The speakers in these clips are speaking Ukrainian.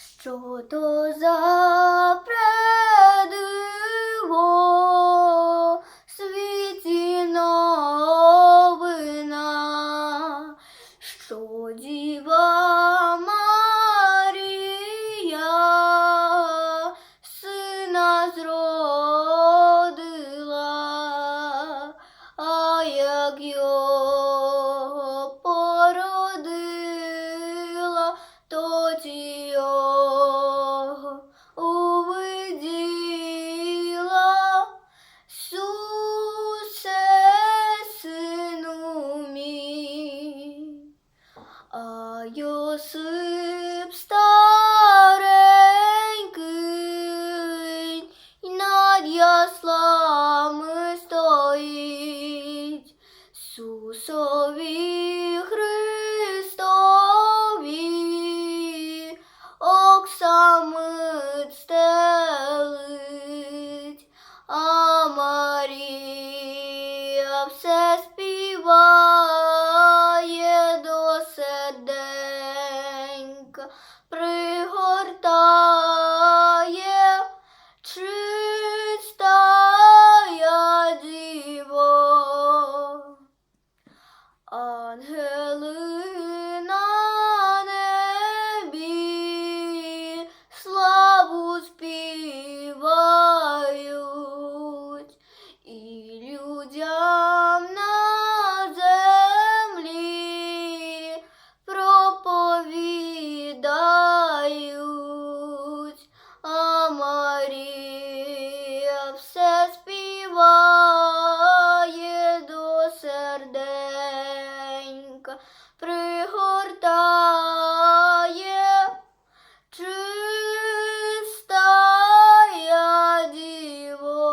Що то за предиво світі новина, що Діва Марія сина зродила, а як його а Йосип старенький над яслами стоїть. Сусові Христові оксамит стелить, а Марія все співає серденька, пригортає чистая діво. Ангели пригортає чистая діво.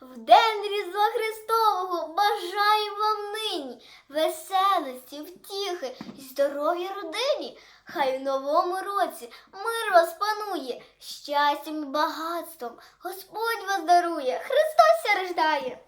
В день Різдва Христового бажаю вам нині веселості, втіхи і здоров'я родині. Хай в новому році мир вас панує, щастям і багатством Господь вас дарує, Христос рождає.